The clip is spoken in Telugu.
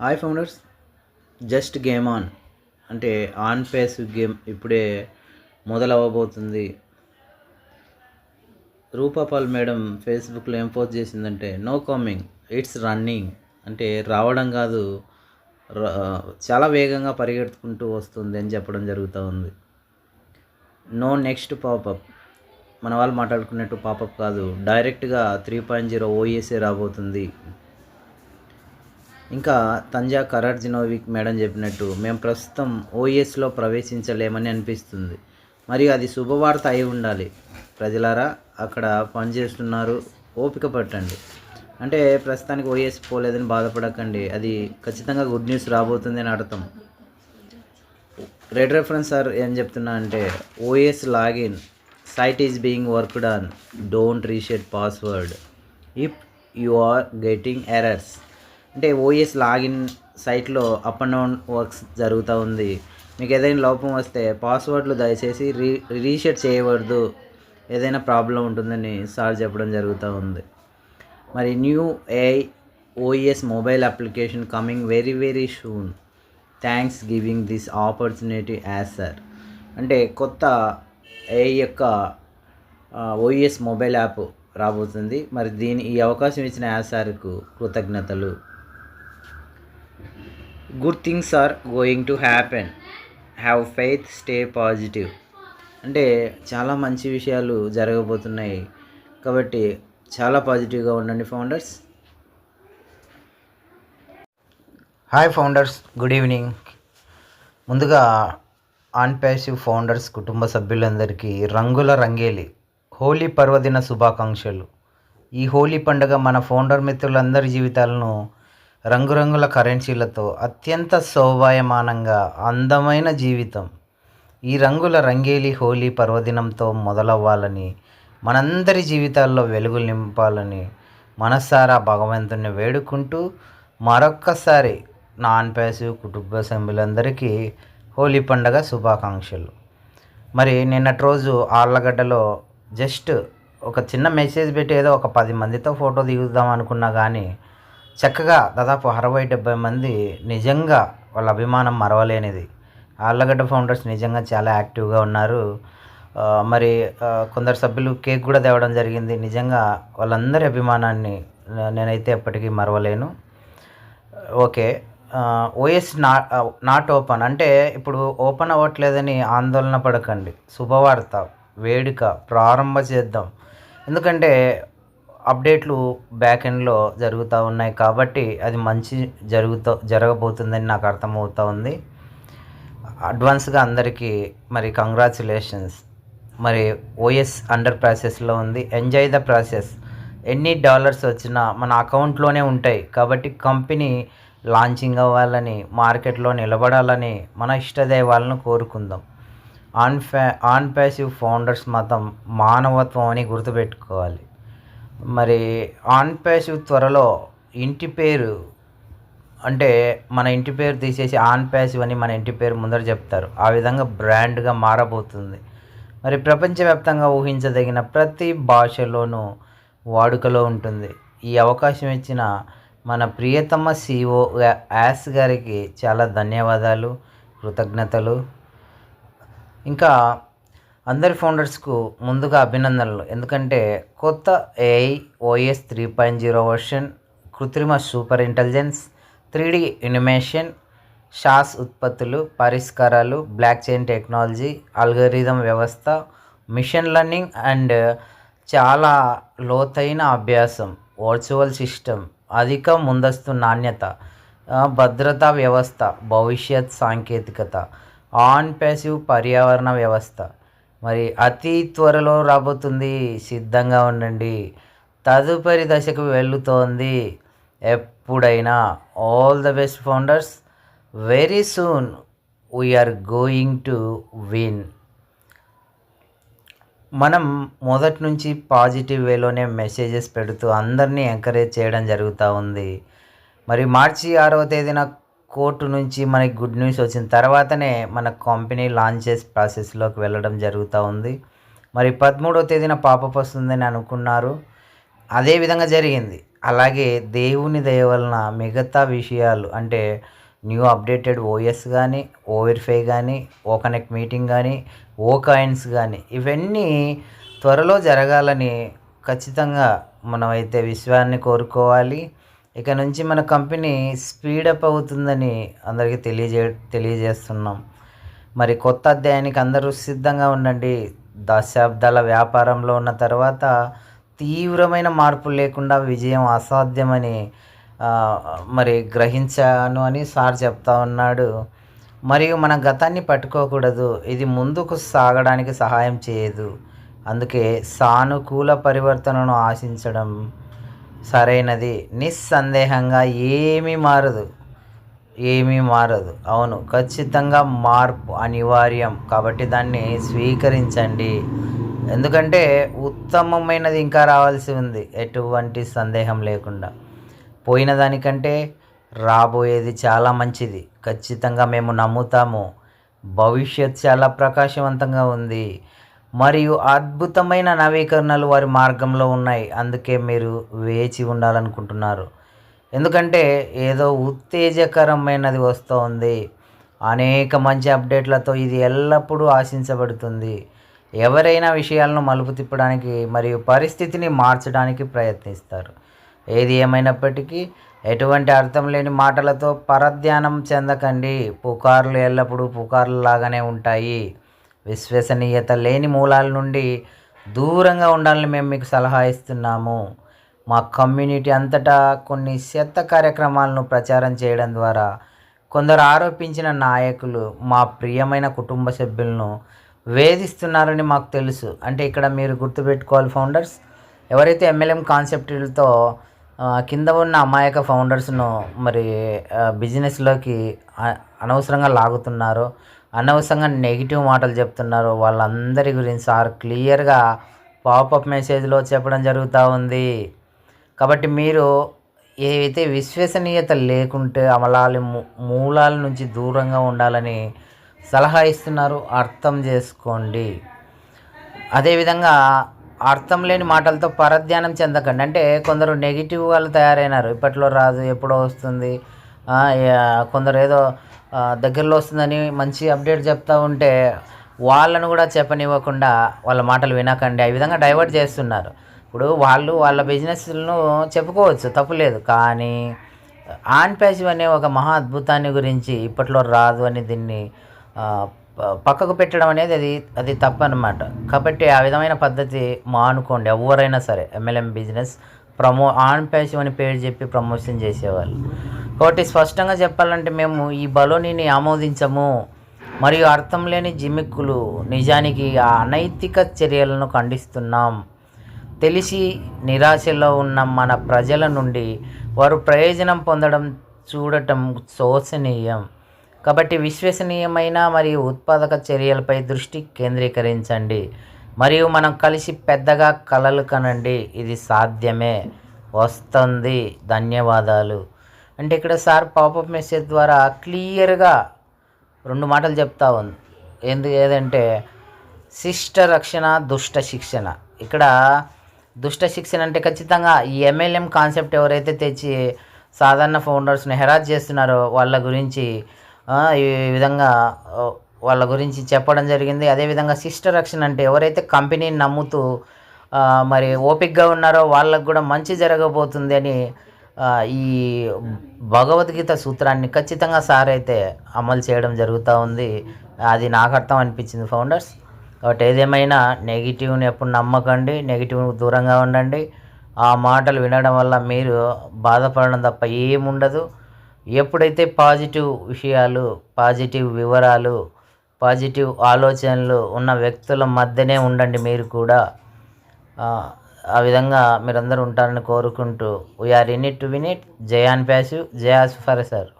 Hi founders just game on. అంటే ఆన్ పేస్ గేమ్ ఇప్పుడే మొదలవ్వబోతుంది. రూపాపాల్ మేడం ఫేస్బుక్లో ఏం పోస్ట్ చేసిందంటే నో కమింగ్ ఇట్స్ రన్నింగ్. అంటే రావడం కాదు చాలా వేగంగా పరిగెత్తుకుంటూ వస్తుంది అని చెప్పడం జరుగుతూ ఉంది. No next popup. మన వాళ్ళు మాట్లాడుకున్నట్టు పాపప్ కాదు డైరెక్ట్గా త్రీ పాయింట్ జీరో ఓఎస్ఏ రాబోతుంది. ఇంకా తంజా కరార్జినోవిక్ మేడం చెప్పినట్టు మేము ప్రస్తుతం ఓఎస్లో ప్రవేశించలేమని అనిపిస్తుంది. మరియు అది శుభవార్త అయి ఉండాలి. ప్రజలారా అక్కడ పనిచేస్తున్నారు. ఓపిక పట్టండి. అంటే ప్రస్తుతానికి ఓఎస్ పోలేదని బాధపడకండి. అది ఖచ్చితంగా గుడ్ న్యూస్ రాబోతుంది అని అర్థం. రెడ్ రెఫరెన్స్ సార్ ఏం చెప్తున్నా అంటే OS login. Site is being worked on don't reset password. If you are getting errors అంటే ఓఎస్ లాగిన్ సైట్లో అప్ అండ్ డౌన్ వర్క్స్ జరుగుతూ ఉంది. మీకు ఏదైనా లోపం వస్తే పాస్వర్డ్లు దయచేసి రీ రీసెట్ చేయవద్దు. ఏదైనా ప్రాబ్లం ఉంటుందని సార్ చెప్పడం జరుగుతూ ఉంది. మరి new AI OS mobile application coming very very soon thanks giving this opportunity as sir అంటే కొత్త ఏ యొక్క ఓఎస్ మొబైల్ యాప్ రాబోతుంది. మరి దీని ఈ అవకాశం ఇచ్చిన యాజ్ సార్కు కృతజ్ఞతలు. Good things are going to happen have faith stay positive అంటే చాలా మంచి విషయాలు జరగబోతున్నాయి. కాబట్టి చాలా పాజిటివ్గా ఉండండి founders hi founders good evening ముందుగా ఆన్ ప్యాసివ్ ఫౌండర్స్ కుటుంబ సభ్యులందరికీ రంగుల రంగేలి హోలీ పర్వదిన శుభాకాంక్షలు. ఈ హోలీ పండుగ మన ఫౌండర్ మిత్రులందరి జీవితాలను రంగురంగుల కరెన్సీలతో అత్యంత శోభాయమానంగా అందమైన జీవితం. ఈ రంగుల రంగేలి హోలీ పర్వదినంతో మొదలవ్వాలని మనందరి జీవితాల్లో వెలుగులు నింపాలని మనసారా భగవంతుని వేడుకుంటూ మరొక్కసారి నాన్ ప్యాసివ్ కుటుంబ సభ్యులందరికీ హోలీ పండుగ శుభాకాంక్షలు. మరి నిన్నటి రోజు ఆళ్ళగడ్డలో జస్ట్ ఒక చిన్న మెసేజ్ పెట్టి ఏదో ఒక పది మందితో ఫోటో దిగుదాం అనుకున్నా కానీ చక్కగా దాదాపు అరవై డెబ్బై మంది నిజంగా వాళ్ళ అభిమానం మరవలేనిది. ఆళ్ళగడ్డ ఫౌండర్స్ నిజంగా చాలా యాక్టివ్గా ఉన్నారు. మరి కొందరు సభ్యులు కేక్ కూడా తేవడం జరిగింది. నిజంగా వాళ్ళందరి అభిమానాన్ని నేనైతే ఎప్పటికీ మరవలేను. ఓకే. ఓఎస్ నా నాట్ ఓపెన్. అంటే ఇప్పుడు ఓపెన్ అవ్వట్లేదని ఆందోళన పడకండి. శుభవార్త వేడుక ప్రారంభ చేద్దాం. ఎందుకంటే అప్డేట్లు బ్యాక్ ఎండ్లో జరుగుతూ ఉన్నాయి కాబట్టి అది మంచి జరుగుతూ జరగబోతుందని నాకు అర్థమవుతూ ఉంది. అడ్వాన్స్గా అందరికీ మరి కంగ్రాచులేషన్స్ మరి ఓఎస్ అండర్ ప్రాసెస్లో ఉంది. ఎంజాయ్ ద ప్రాసెస్ ఎన్ని డాలర్స్ వచ్చినా మన అకౌంట్లోనే ఉంటాయి. కాబట్టి కంపెనీ లాంచింగ్ అవ్వాలని మార్కెట్లో నిలబడాలని మన ఇష్టదైవాలను కోరుకుందాం. ఆన్ ఫ్యా ఆన్ ప్యాసివ్ ఫౌండర్స్ మతం మానవత్వం అని గుర్తుపెట్టుకోవాలి. మరి ఆన్ ప్యాసివ్ త్వరలో ఇంటి పేరు అంటే మన ఇంటి పేరు తీసేసి ఆన్ ప్యాసివ్ అని మన ఇంటి పేరు ముందర చెప్తారు. ఆ విధంగా బ్రాండ్గా మారబోతుంది. మరి ప్రపంచవ్యాప్తంగా ఊహించదగిన ప్రతి భాషలోనూ వాడుకలో ఉంటుంది. ఈ అవకాశం ఇచ్చిన మన ప్రియతమ సిఓ యాస్ గారికి చాలా ధన్యవాదాలు కృతజ్ఞతలు. ఇంకా అందరి ఫౌండర్స్కు ముందుగా అభినందనలు. ఎందుకంటే కొత్త AI OS three point zero version కృత్రిమ super intelligence three D animation shows ఉత్పత్తులు పరిష్కారాలు బ్లాక్ చైన్ టెక్నాలజీ అల్గరిథం వ్యవస్థ మిషన్ లెర్నింగ్ అండ్ చాలా లోతైన అభ్యాసం వర్చువల్ సిస్టమ్ అధిక ముందస్తు నాణ్యత భద్రతా వ్యవస్థ భవిష్యత్ సాంకేతికత ఆన్ ప్యాసివ్ పర్యావరణ వ్యవస్థ మరి అతి త్వరలో రాబోతుంది. సిద్ధంగా ఉండండి. తదుపరి దశకు వెళుతోంది. ఎప్పుడైనా all the best founders. Very soon. We're going to win. మనం మొదటి నుంచి పాజిటివ్ వేలోనే మెసేజెస్ పెడుతూ అందరినీ ఎంకరేజ్ చేయడం జరుగుతూ ఉంది. మరి మార్చి ఆరవ తేదీన కోర్టు నుంచి మనకి గుడ్ న్యూస్ వచ్చిన తర్వాతనే మన కంపెనీ లాంచెస్ ప్రాసెస్లోకి వెళ్ళడం జరుగుతూ ఉంది. మరి పదమూడవ తేదీన పాపప్ వస్తుందని అనుకున్నారు. అదే విధంగా జరిగింది. అలాగే దేవుని దయ వలన మిగతా విషయాలు అంటే న్యూ అప్డేటెడ్ ఓఎస్ కానీ ఓవెరిఫై కానీ ఓ కనెక్ట్ మీటింగ్ కానీ ఓ కాయిన్స్ కానీ ఇవన్నీ త్వరలో జరగాలని ఖచ్చితంగా మనమైతే విశ్వాన్ని కోరుకోవాలి. ఇక నుంచి మన కంపెనీ స్పీడప్ అవుతుందని అందరికీ తెలియజే తెలియజేస్తున్నాం. మరి కొత్త అధ్యాయానికి అందరూ సిద్ధంగా ఉండండి. దశాబ్దాల వ్యాపారంలో ఉన్న తర్వాత తీవ్రమైన మార్పులు లేకుండా విజయం అసాధ్యమని మరి గ్రహించాను అని సార్ చెప్తా ఉన్నాడు. మరియు మన గతాన్ని పట్టుకోకూడదు. ఇది ముందుకు సాగడానికి సహాయం చేయదు. అందుకే సానుకూల పరివర్తనను ఆశించడం సరైనది. నిస్సందేహంగా ఏమీ మారదు. ఏమీ మారదు. అవును ఖచ్చితంగా మార్పు అనివార్యం. కాబట్టి దాన్ని స్వీకరించండి. ఎందుకంటే ఉత్తమమైనది ఇంకా రావాల్సి ఉంది. ఎటువంటి సందేహం లేకుండా. పోయిన దానికంటే రాబోయేది చాలా మంచిది. ఖచ్చితంగా మేము నమ్ముతాము. భవిష్యత్ చాలా ప్రకాశవంతంగా ఉంది. మరియు అద్భుతమైన నవీకరణలు వారి మార్గంలో ఉన్నాయి. అందుకే మీరు వేచి ఉండాలనుకుంటున్నారు. ఎందుకంటే ఏదో ఉత్తేజకరమైనది వస్తుంది. అనేక మంచి అప్డేట్లతో ఇది ఎల్లప్పుడూ ఆశించబడుతుంది. ఎవరైనా విషయాలను మలుపు తిప్పడానికి మరియు పరిస్థితిని మార్చడానికి ప్రయత్నిస్తారు. ఏది ఏమైనప్పటికీ ఎటువంటి అర్థం లేని మాటలతో పరధ్యానం చెందకండి. పుకార్లు ఎల్లప్పుడూ పుకార్లు లాగానే ఉంటాయి. విశ్వసనీయత లేని మూలాల నుండి దూరంగా ఉండాలని మేము మీకు సలహా ఇస్తున్నాము. మా కమ్యూనిటీ అంతటా కొన్ని చెత్త కార్యక్రమాలను ప్రచారం చేయడం ద్వారా కొందరు ఆరోపించిన నాయకులు మా ప్రియమైన కుటుంబ సభ్యులను వేధిస్తున్నారని మాకు తెలుసు. అంటే ఇక్కడ మీరు గుర్తుపెట్టుకోవాలి ఫౌండర్స్ ఎవరైతే ఎంఎల్ఎం కాన్సెప్ట్లతో కింద ఉన్న అమాయక ఫౌండర్స్ను మరి బిజినెస్లోకి అనవసరంగా లాగుతున్నారో అనవసరంగా నెగిటివ్ మాటలు చెప్తున్నారు. వాళ్ళందరి గురించి సార్ క్లియర్గా పాపప్ మెసేజ్లో చెప్పడం జరుగుతూ ఉంది. కాబట్టి మీరు ఏవైతే విశ్వసనీయత లేకుంటే అమలాలి మూలాల నుంచి దూరంగా ఉండాలని సలహా ఇస్తున్నారు అర్థం చేసుకోండి. అదేవిధంగా అర్థం లేని మాటలతో పరధ్యానం చెందకండి. అంటే కొందరు నెగిటివ్ వాళ్ళు తయారైనారు. ఇప్పట్లో రాదు ఎప్పుడో వస్తుంది. కొందరు ఏదో దగ్గరలో వస్తుందని మంచి అప్డేట్ చెప్తూ ఉంటే వాళ్ళను కూడా చెప్పనివ్వకుండా వాళ్ళ మాటలు వినకండి. ఆ విధంగా డైవర్ట్ చేస్తున్నారు. ఇప్పుడు వాళ్ళు వాళ్ళ బిజినెస్లను చెప్పుకోవచ్చు తప్పులేదు కానీ ఆన్ ప్యాసివ్ అనే ఒక మహా అద్భుతాన్ని గురించి ఇప్పట్లో రాదు అని దీన్ని పక్కకు పెట్టడం అనేది అది అది తప్పనమాట. కాబట్టి ఆ విధమైన పద్ధతి మానుకోండి ఎవరైనా సరే MLM business promo on passive అని పేరు చెప్పి ప్రమోషన్ చేసేవాళ్ళు. కాబట్టి స్పష్టంగా చెప్పాలంటే మేము ఈ బలోనీని ఆమోదించము. మరియు అర్థం లేని జిమిక్కులు నిజానికి ఆ అనైతిక చర్యలను ఖండిస్తున్నాం. తెలిసి నిరాశలో ఉన్న మన ప్రజల నుండి వారు ప్రయోజనం పొందడం చూడటం శోచనీయం కాబట్టి విశ్వసనీయమైన మరియు ఉత్పాదక చర్యలపై దృష్టి కేంద్రీకరించండి. మరియు మనం కలిసి పెద్దగా కలలు కనండి. ఇది సాధ్యమే. వస్తుంది. ధన్యవాదాలు. అంటే ఇక్కడ సార్ పాపప్ మెసేజ్ ద్వారా క్లియర్గా రెండు మాటలు చెప్తా ఉంది ఎందుకు ఏదంటే శిష్ట రక్షణ దుష్ట శిక్షణ. ఇక్కడ దుష్ట శిక్షణ అంటే ఖచ్చితంగా ఈ ఎంఎల్ఎం కాన్సెప్ట్ ఎవరైతే తెచ్చి సాధారణ ఫౌండర్స్ని హెరాజ్ చేస్తున్నారో వాళ్ళ గురించి ఈ విధంగా వాళ్ళ గురించి చెప్పడం జరిగింది. అదేవిధంగా శిష్ట రక్షణ అంటే ఎవరైతే కంపెనీని నమ్ముతూ మరి ఓపిక్గా ఉన్నారో వాళ్ళకు కూడా మంచి జరగబోతుంది అని ఈ భగవద్గీత సూత్రాన్ని ఖచ్చితంగా సార్ అయితే అమలు చేయడం జరుగుతూ ఉంది. అది నాకు అర్థం అనిపించింది ఫౌండర్స్. కాబట్టి ఏదేమైనా నెగిటివ్ని ఎప్పుడు నమ్మకండి నెగిటివ్ దూరంగా ఉండండి. ఆ మాటలు వినడం వల్ల మీరు బాధపడడం తప్ప ఏముండదు. ఎప్పుడైతే పాజిటివ్ విషయాలు పాజిటివ్ వివరాలు పాజిటివ్ ఆలోచనలు ఉన్న వ్యక్తుల మధ్యనే ఉండండి మీరు కూడా. ఆ విధంగా మీరందరూ ఉంటారని కోరుకుంటూ we're in it to win it Zion passive జయాస్ ఫర్ సార్.